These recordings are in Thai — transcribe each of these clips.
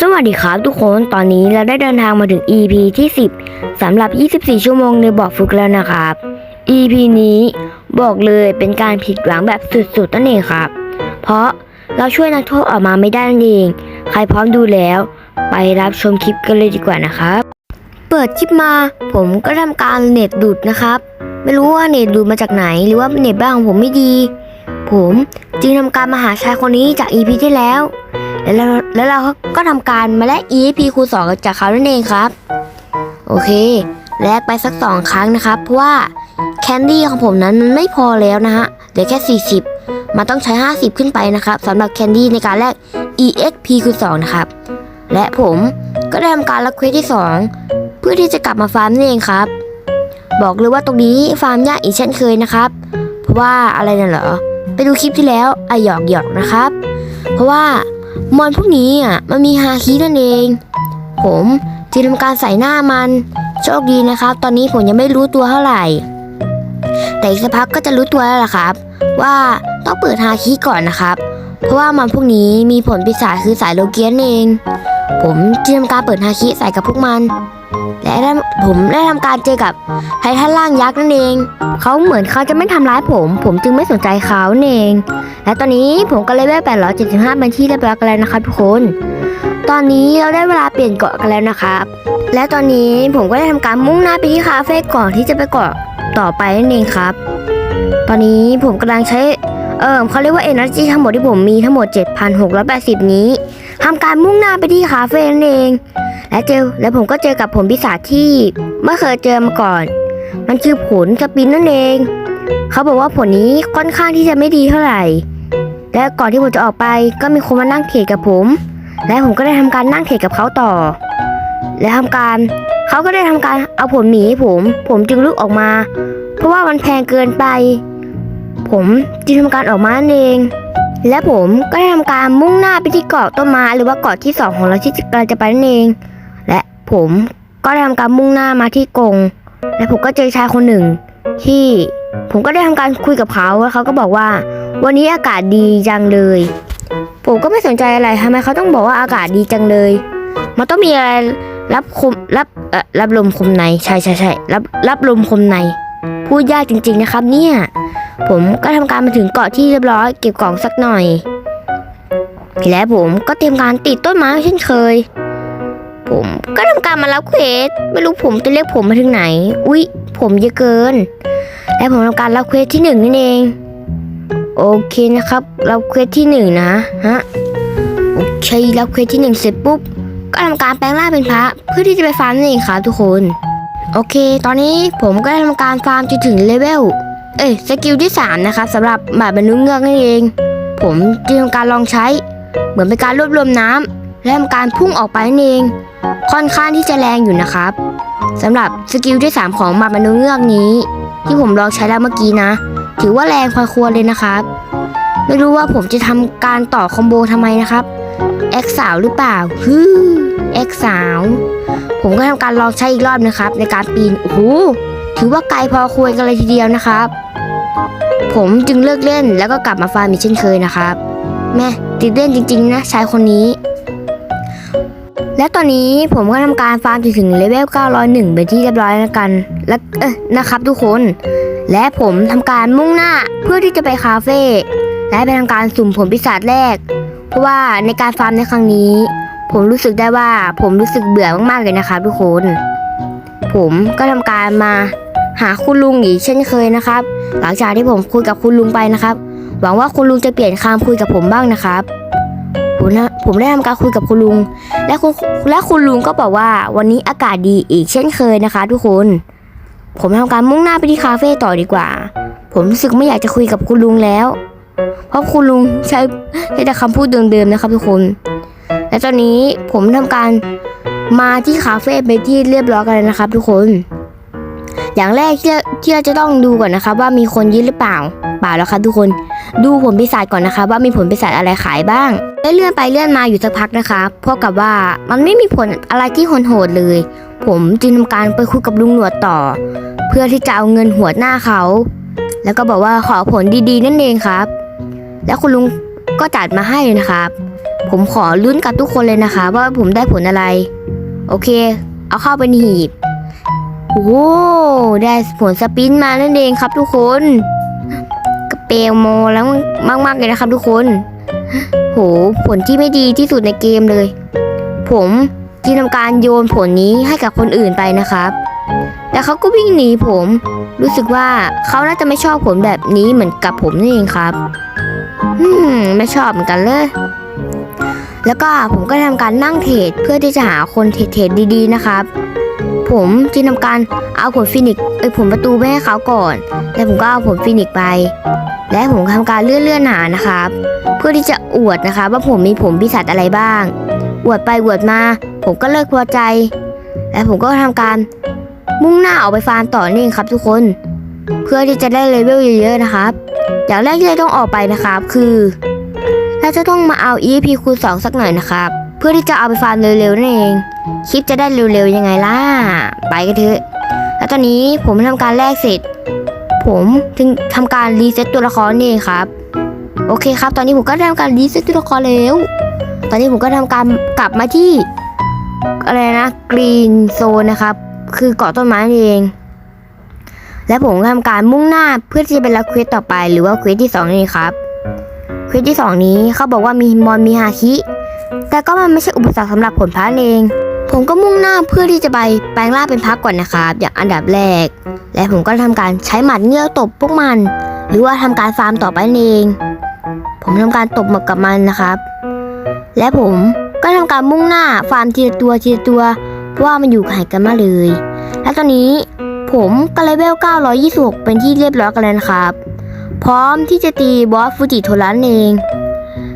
สวัสดีครับทุกคน ตอนนี้เราได้เดินทางมาถึง EP ที่ 10สำหรับ 24 ชั่วโมงในบอกฝึกแล้วนะครับ EP นี้บอกเลยเป็นการผิดหวังแบบสุดๆนั่นเองครับ เพราะเราช่วยนักโทษออกมาไม่ได้นั่นเอง ใครพร้อมดูแล้ว ไปรับชมคลิปกันเลยดีกว่านะครับ เปิดคลิปมาผมก็ทำการเน็ตดูดนะครับ ไม่รู้ว่าเน็ตดูดมาจากไหน หรือว่าเน็ตบ้านของผมไม่ดี ผมจึงทำการมาหาชายคนนี้จาก EP ที่แล้ว แล้วเราแล้วเราก็ทำการมาแลก EXP คูณสองจากเขานั่นเองครับ โอเค แลกไปสักสองครั้งนะครับ เพราะว่าแคนดี้ของผมนั้นมันไม่พอแล้วนะฮะเหลือแค่ 40 มันต้องใช้ 50 ขึ้นไปนะครับสำหรับแคนดี้ในการแลก EXP คูณสองนะครับ และผมก็ได้ทำการรับเควสที่ 2 เพื่อที่จะกลับมาฟาร์มนั่นเองครับ บอกเลยว่าตรงนี้ฟาร์มยากอีกเช่นเคยนะครับ เพราะว่าอะไรน่ะเหรอ ไปดูคลิปที่แล้วอะหยอกหยอกนะครับ เพราะว่า มอนพวกนี้อะมันมีฮาคินั่นเอง ผมจึงทำการใส่หน้ามัน โชคดีนะครับ ตอนนี้ผมยังไม่รู้ตัวเท่าไหร่ แต่อีกสักพักก็จะรู้ตัวแล้วล่ะครับ ว่าต้องเปิดฮาคิก่อนนะครับ เพราะว่ามันพวกนี้มีผลปีศาจคือสายโลเกียนเอง ผมจึงทำการเปิดฮาคิใส่กับพวกมัน และผมได้ทำการเจอกับไททันล่างยักษ์นั่นเอง เขาเหมือนเขาจะไม่ทำร้ายผม ผมจึงไม่สนใจเขาเอง และตอนนี้ผมก็เลเวล875เป็นที่เรียบร้อยกันแล้วนะครับทุกคน ตอนนี้เราได้เวลาเปลี่ยนเกาะกันแล้วนะครับ และตอนนี้ผมก็ได้ทำการมุ่งหน้าไปที่คาเฟ่ก่อนที่จะไปเกาะต่อไปนั่นเองครับ ตอนนี้ผมกำลังใช้เออเขาเรียกว่า energy ทั้งหมดที่ผมมีทั้งหมด 7,680 นี้ทำการมุ่งหน้าไปที่คาเฟ่นั่นเอง และเจอและผมก็เจอกับผลพิศาจที่ไม่เคยเจอมาก่อน มันคือผลสปินนั่นเอง เขาบอกว่าผลนี้ค่อนข้างที่จะไม่ดีเท่าไหร่ และก่อนที่ผมจะออกไปก็มีคนมานั่งเทรดกับผม และผมก็ได้ทำการนั่งเทรดกับเขาต่อ และทำการเขาก็ได้ทำการเอาผลหมีให้ผม ผมจึงลุกออกมา เพราะว่ามันแพงเกินไป ผมจึงทำการออกมานั่นเองและผมก็ได้ทำการมุ่งหน้าไปที่เกาะต้นไม้หรือว่าเกาะที่สองของเราที่กำลังจะไปนั่นเอง ผมก็ได้ทำการมุ่งหน้ามาที่กรงและผมก็เจอชายคนหนึ่ง ที่ผมก็ได้ทำการคุยกับเขาแล้วเขาก็บอกว่า วันนี้อากาศดีจังเลย ผมก็ไม่สนใจอะไรทำไมเขาต้องบอกว่าอากาศดีจังเลย มันต้องมีอะไรรับคมรับเอ่อรับลมคมในใช่ใช่ใช่รับรับลมคมใน พูดยากจริง ๆนะครับ เนี่ย ผมก็ทำการมาถึงเกาะที่เรียบร้อยเก็บกล่องสักหน่อยและผมก็เตรียมการติดต้นไม้เช่นเคย ผมก็ทำการมารับเควสไม่รู้ผมจะเรียกผมมาถึงไหน อุ๊ย ผมเยอะเกิน และผมทำการรับเควสที่หนึ่งนั่นเอง โอเคนะครับ รับเควสที่หนึ่งนะฮะโอเครับเควสที่หนึ่งเสร็จปุ๊บก็ทำการแปลงร่างเป็นพระ เพื่อที่จะไปฟาร์มนั่นเองครับทุกคน โอเค ตอนนี้ผมก็ได้ทำการฟาร์มจนถึงเลเวลเอ้ยสกิลที่ 3 นะครับสำหรับบาบรรลุเงือกนั่นเอง ผมจึงทำการลองใช้ เหมือนเป็นการรวบรวมน้ำและทำการพุ่งออกไปนั่นเอง ค่อนข้างที่จะแรงอยู่นะครับสำหรับสกิลที่ 3 ของบาดบรรลุเงือกนี้ ที่ผมลองใช้แล้วเมื่อกี้นะ ถือว่าแรงพอควรเลยนะครับ ไม่รู้ว่าผมจะทำการต่อคอมโบทำไมนะครับเอ็กสาวหรือเปล่าฮึเอ็กสาวผมก็ทำการลองใช้อีกรอบนะครับ ในการปีนโอ้โหถือว่าไกลพอควรกันเลยทีเดียวนะครับ ผมจึงเลิกเล่นแล้วก็กลับมาฟาร์มอีกเช่นเคยนะครับ แม่ติดเล่นจริง ๆ นะชายคนนี้ และตอนนี้ผมก็ทำการฟาร์มจนถึงเลเวล 901 เป็นที่เรียบร้อยแล้วกัน และเออนะครับทุกคน และผมทำการมุ่งหน้าเพื่อที่จะไปคาเฟ่และไปทำการสุ่มผลพิศาจแรก เพราะว่าในการฟาร์มในครั้งนี้ ผมรู้สึกได้ว่าผมรู้สึกเบื่อมากๆเลยนะครับทุกคน ผมก็ทำการมาหาคุณลุงอีกเช่นเคยนะครับ หลังจากที่ผมคุยกับคุณลุงไปนะครับ หวังว่าคุณลุงจะเปลี่ยนคำคุยกับผมบ้างนะครับ ผมนะผมได้ทำการคุยกับคุณลุง และคุณและคุณลุงก็บอกว่าวันนี้อากาศดีอีกเช่นเคยนะคะ ทุกคน ผมทำการมุ่งหน้าไปที่คาเฟ่ต่อดีกว่า ผมรู้สึกไม่อยากจะคุยกับคุณลุงแล้ว เพราะคุณลุงใช้ใช้แต่คำพูดเดิมๆนะครับ ทุกคน และตอนนี้ผมทำการมาที่คาเฟ่ไปนที่เรียบร้อยกันแล้วนะครับ ทุกคน อย่างแรกที่ที่เราจะต้องดูก่อนนะครับ ว่ามีคนยึดหรือเปล่าเปล่าแล้วครับทุกคน ดูผลพิศาจก่อนนะคะ ว่ามีผลพิศาจอะไรขายบ้าง ได้เลื่อนไปเลื่อนมาอยู่สักพักนะคะเพราะกับว่ามันไม่มีผลอะไรที่โหดเลย ผมจึงทำการไปคุยกับลุงหนวดต่อ เพื่อที่จะเอาเงินหัวหน้าเขา แล้วก็บอกว่าขอผลดีๆ นั่นเองครับ แล้วคุณลุงก็จัดมาให้นะครับ ผมขอลุ้นกับทุกคนเลยนะคะ ว่าผมได้ผลอะไร โอเค เอาเข้าไปในหีบโอ้ได้ผลสปินมานั่นเองครับทุกคนกระเปลโมแล้วมากๆเลยนะครับทุกคน โห ผลที่ไม่ดีที่สุดในเกมเลย ผมจึงทำการโยนผลนี้ให้กับคนอื่นไปนะครับ แต่เขาก็วิ่งหนีผม รู้สึกว่าเขาน่าจะไม่ชอบผลแบบนี้เหมือนกับผมนี่เองครับอืมไม่ชอบเหมือนกันเลยแล้วก็ผมก็ทำการนั่งเทรดเพื่อที่จะหาคนเทรดดีๆนะครับ ผมจึงทำการเอาผลฟินิกซ์เอ้ยผลประตูไปให้เขาก่อน แล้วผมก็เอาผลฟินิกไป และผมทำการเลื่อนเลื่อนๆหานะครับ เพื่อที่จะอวดนะคะว่าผมมีผมพิศาจอะไรบ้าง อวดไปอวดมา ผมก็เลิกพอใจ และผมก็ทำการมุ่งหน้าออกไปฟาร์มต่อนี่เองครับทุกคน เพื่อที่จะได้เลเวลเยอะๆนะครับ อย่างแรกที่เราต้องออกไปนะครับคือเราจะต้องมาเอา EP คูณ2สักหน่อยนะครับ เพื่อที่จะเอาไปฟาร์มเร็วๆนั่นเองคลิปจะได้เร็วๆยังไงล่ะ ไปกันเถอะ แล้วตอนนี้ผมทำการแลกเสร็จ ผมถึงทำการรีเซ็ตตัวละครนี่ครับ โอเคครับ ตอนนี้ผมก็ทำการรีเซ็ตตัวละครแล้ว ตอนนี้ผมก็ทำการกลับมาที่อะไรนะกรีนโซนนะครับ คือเกาะต้นไม้เอง และผมก็ทำการมุ่งหน้าเพื่อที่จะไปรับเควสต่อไป หรือว่าเควสที่สองนี่ครับเควสที่สองนี้เขาบอกว่ามีมอนมีฮาคิ แต่ก็มันไม่ใช่อุปสรรคสำหรับผลพระเอง ผมก็มุ่งหน้าเพื่อที่จะไปแปลงร่างเป็นพักก่อนนะครับ อย่างอันดับแรก และผมก็ทำการใช้หมัดเงือกตบพวกมัน หรือว่าทำการฟาร์มต่อไปเอง ผมทำการตบหมดกับมันนะครับ และผมก็ทำการมุ่งหน้าฟาร์มทีละตัวทีละตัวเพราะว่ามันอยู่ไกลกันมากเลย และตอนนี้ผมก็เลเวล 926 เป็นที่เรียบร้อยกันแล้วนะครับ พร้อมที่จะตีบอสฟูจิโทรันเอง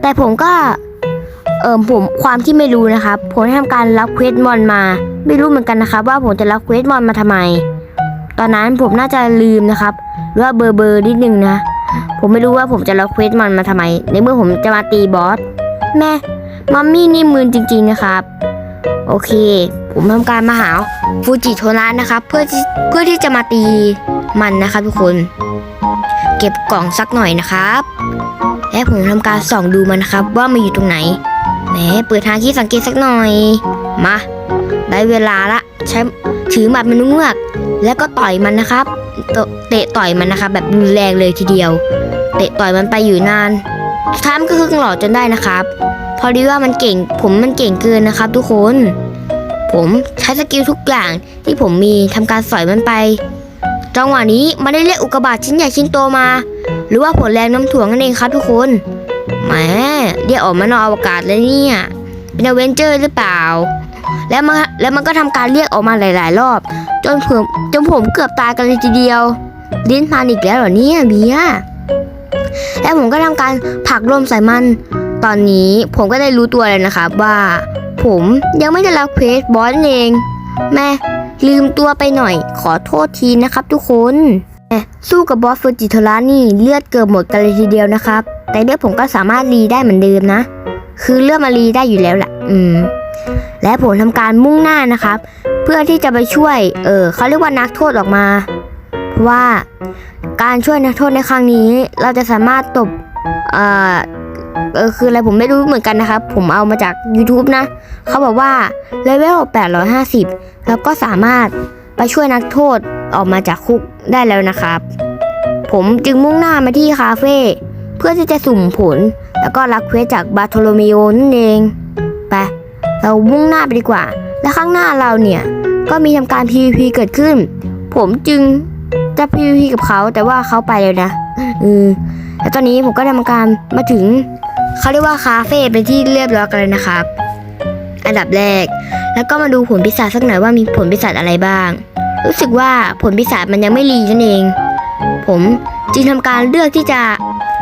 แต่ผมก็ เอิมผมความที่ไม่รู้นะครับ ผมทำการรับเควสมอนมา ไม่รู้เหมือนกันนะครับ ว่าผมจะรับเควสมอนมาทำไม ตอนนั้นผมน่าจะลืมนะครับหรือว่าเบอร์เบอร์นิดนึงนะ ผมไม่รู้ว่าผมจะรับเควสมอนมาทำไม ในเมื่อผมจะมาตีบอสแม่มัมมี่นี่มืนจริง ๆนะครับ โอเค ผมทำการมาหาฟูจิโทรันนะครับ เพื่อเพื่อที่จะมาตีมันนะครับทุกคน เก็บกล่องสักหน่อยนะครับและผมทำการส่องดูมันนะครับ ว่ามันอยู่ตรงไหน แหมเปิดทางที่สังเกตสักหน่อย มา ได้เวลาละใช้ถือหมัดมันเงือก แล้วก็ต่อยมันนะครับ เตะต่อยมันนะครับ แบบรุนแรงเลยทีเดียว เตะต่อยมันไปอยู่นานท้ามก็คึงหล่อจนได้นะครับ พอดีว่ามันเก่ง ผมมันเก่งเกินนะครับ ทุกคน ผมใช้สกิลทุกอย่างที่ผมมีทำการสอยมันไป จังหวะนี้มันได้เรียกอุกกาบาตชิ้นใหญ่ชิ้นโตมา หรือว่าผลแรงน้ำถ่วงนั่นเองครับทุกคน แหมเรียกออกมานอกอวกาศเลยเนี่ย เป็นอเวนเจอร์หรือเปล่า แล้วมันแล้วมันก็ทำการเรียกออกมาหลาย ๆ รอบ จนผมจนผมเกือบตายกันเลยทีเดียว ลิ้นพันอีกแล้วเหรอเนี่ยเบียแล้วผมก็ทำการผักลมใส่มัน ตอนนี้ผมก็ได้รู้ตัวเลยนะครับว่า ผมยังไม่ได้รับเควสบอสเอง แม่ลืมตัวไปหน่อย ขอโทษทีนะครับทุกคน สู้กับบอสฟูจิโทระนี่เลือดเกือบหมดกันเลยทีเดียวนะครับ แต่เลือดผมก็สามารถรีได้เหมือนเดิมนะ คือเลือดมารีได้อยู่แล้วแหละอืม และผมทำการมุ่งหน้านะครับ เพื่อที่จะไปช่วย เออเขาเรียกว่านักโทษออกมา เพราะว่าการช่วยนักโทษในครั้งนี้ เราจะสามารถตบเอ่อเออคืออะไรผมไม่รู้เหมือนกันนะครับ ผมเอามาจาก YouTube นะ เขาบอกว่าเลเวล850 แล้วก็สามารถไปช่วยนักโทษ ออกมาจากคุกได้แล้วนะครับ ผมจึงมุ่งหน้ามาที่คาเฟ่เพื่อที่จะสุ่มผล แล้วก็รับเควสจากบาโทโลเมโอนั่นเองไปเรามุ่งหน้าไปดีกว่า และข้างหน้าเราเนี่ยก็มีทำการ PVP เกิดขึ้น ผมจึงจะ PVP กับเขาแต่ว่าเขาไปแล้วนะเออแล้วตอนนี้ผมก็ทำการมาถึงเขาเรียกว่าคาเฟ่เป็นที่เรียบร้อยกันเลยนะครับ อันดับแรก แล้วก็มาดูผลพิศาจสักหน่อยว่ามีผลพิศาจอะไรบ้าง รู้สึกว่าผลพิศาจมันยังไม่รีนั่นเอง ผมจึงทำการเลือกที่จะ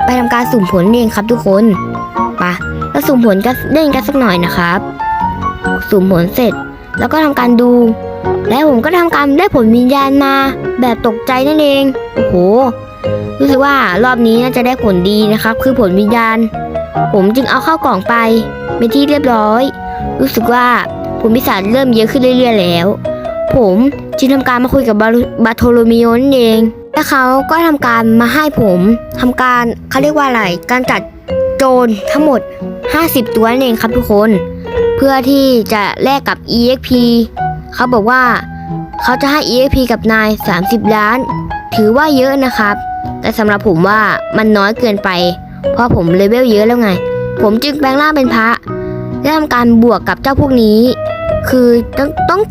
ไปทำการสุ่มผลเองครับทุกคนไปะแล้วสุ่มผลก็เล่นกันสักหน่อยนะครับ สุ่มผลเสร็จแล้วก็ทำการดู แล้วผมก็ทำการได้ผลวิญญาณมา แบบตกใจนั่นเองโอ้โหรู้สึกว่ารอบนี้น่าจะได้ผลดีนะครับ คือผลวิญญาณ ผมจึงเอาเข้ากล่องไปเป็นที่เรียบร้อย รู้สึกว่าผลพิศาจเริ่มเยอะขึ้นเรื่อย ๆ แล้ว ผมจึงทำการมาคุยกับบาบาโทโลมิโอนั่นเอง และเขาก็ทำการมาให้ผมทำการเขาเรียกว่าอะไรการจัดโจรทั้งหมด 50 ตัวนั่นเองครับทุกคน เพื่อที่จะแลกกับ EXP เขาบอกว่าเขาจะให้ EXP กับนาย 30 ล้าน ถือว่าเยอะนะครับ แต่สำหรับผมว่ามันน้อยเกินไป เพราะผมเลเวลเยอะแล้วไง ผมจึงแปลงร่างเป็นพระและทำการบวกกับเจ้าพวกนี้ คือต้องต้อง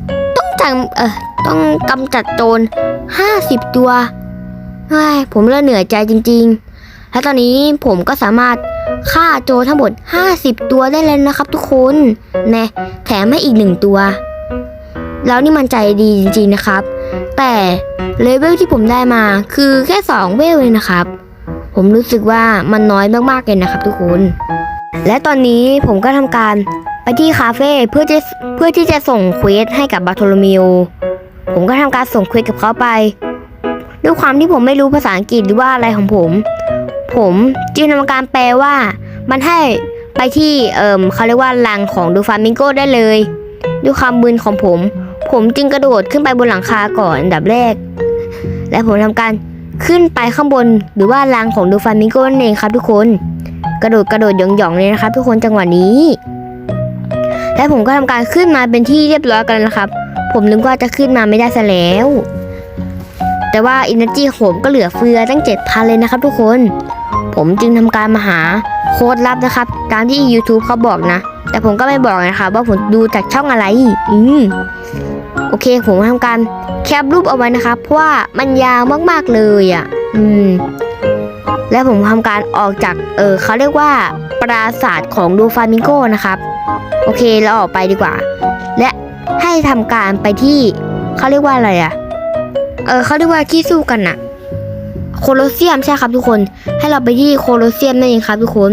ต้องจังเออต้องกำจัดโจร50ตัวเฮ้ยผมเริ่มเหนื่อยใจจริง ๆ และตอนนี้ผมก็สามารถฆ่าโจรทั้งหมด50ตัวได้แล้วนะครับ ทุกคนแนะแถมให้อีกหนึ่งตัว แล้วนี่มันใจดีจริงๆนะครับ แต่เลเวลที่ผมได้มาคือแค่2เวลเลยนะครับ ผมรู้สึกว่ามันน้อยมากๆเลยนะครับ ทุกคน และตอนนี้ผมก็ทำการ ไปที่คาเฟ่เพื่อจะเพื่อที่จะส่งเควสให้กับบาโทโลมิโอผมก็ทำการส่งเควสกับเขาไป ด้วยความที่ผมไม่รู้ภาษาอังกฤษหรือว่าอะไรของผม ผมจึงทำการแปลว่า มันให้ไปที่เอ่มเขาเรียกว่ารังของดูฟามิงโกได้เลย ด้วยความมึนของผม ผมจึงกระโดดขึ้นไปบนหลังคาก่อนอันดับแรก และผมทำการขึ้นไปข้างบนหรือว่ารังของดูฟามิงโกนั่นเองครับทุกคน กระโดดกระโดดหย่องๆเลยนะครับทุกคนจังหวะนี้ และผมก็ทำการขึ้นมาเป็นที่เรียบร้อยกันแล้วครับ ผมนึกว่าจะขึ้นมาไม่ได้ซะแล้ว แต่ว่าอินเนอร์จีผมก็เหลือเฟือตั้ง 7,000 เลยนะครับทุกคน ผมจึงทำการมาหาโค้ดลับนะครับ ตามที่ YouTube เขาบอกนะ แต่ผมก็ไม่บอกนะครับว่าผมดูจากช่องอะไร อืมโอเค ผมทำการแคปรูปเอาไว้นะครับ เพราะว่ามันยาวมากๆเลยอะ อืม และผมทำการออกจาก เออเขาเรียกว่าปราสาทของดูฟามิงโกนะครับ โอเคเราออกไปดีกว่า และให้ทำการไปที่เขาเรียกว่าอะไรอะเออเขาเรียกว่าที่สู้กันอะโคลอเซียมใช่ครับทุกคน ให้เราไปที่โคลอเซียมนั่นเองครับทุกคน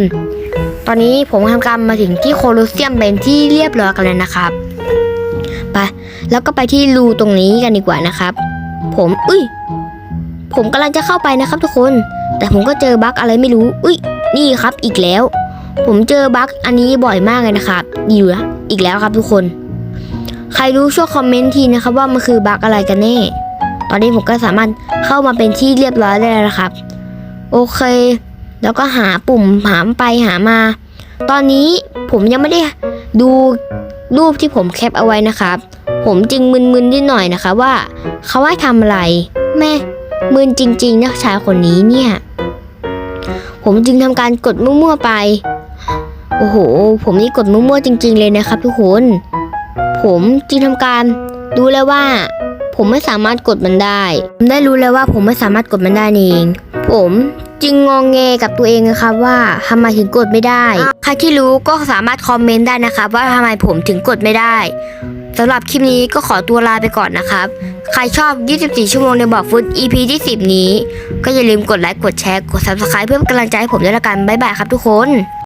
ตอนนี้ผมทำการมาถึงที่โคลอเซียมเป็นที่เรียบร้อยกันแล้วนะครับไปแล้วก็ไปที่รูตรงนี้กันดีกว่านะครับ ผมอุ้ยผมกำลังจะเข้าไปนะครับทุกคน แต่ผมก็เจอบั๊กอะไรไม่รู้อุ้ยนี่ครับอีกแล้ว ผมเจอบั๊กอันนี้บ่อยมากเลยนะครับ อยู่อีกแล้วครับทุกคน ใครรู้ช่วยคอมเมนต์ทีนะครับว่ามันคือบั๊กอะไรกันแน่ ตอนนี้ผมก็สามารถเข้ามาเป็นที่เรียบร้อยได้แล้วครับ โอเค แล้วก็หาปุ่มหามไปหามา ตอนนี้ผมยังไม่ได้ดูรูปที่ผมแคปเอาไว้นะครับ ผมจึงมึนๆนิดหน่อยนะคะว่าเขาให้ทำอะไร แม่มึนจริงๆนะชายคนนี้เนี่ย ผมจึงทำการกดมั่วๆไป โอ้โห ผมนี่กดมั่วๆจริง ๆ เลยนะครับทุกคน ผมจึงทำการดูแล้วว่า ผมไม่สามารถกดมันได้ ผมได้รู้แล้วว่าผมไม่สามารถกดมันได้เอง ผมจึงงองแงกับตัวเองนะครับว่าทำไมถึงกดไม่ได้ ใครที่รู้ก็สามารถคอมเมนต์ได้นะครับว่าทำไมผมถึงกดไม่ได้สำหรับคลิปนี้ก็ขอตัวลาไปก่อนนะครับ ใครชอบ 24 ชั่วโมงในบอกฟุต EP ที่ 10 นี้ ก็อย่าลืมกดไลค์ กดแชร์ กด Subscribe เพื่อเป็นกำลังใจให้ผมด้วยละกัน บ๊ายบายครับทุกคน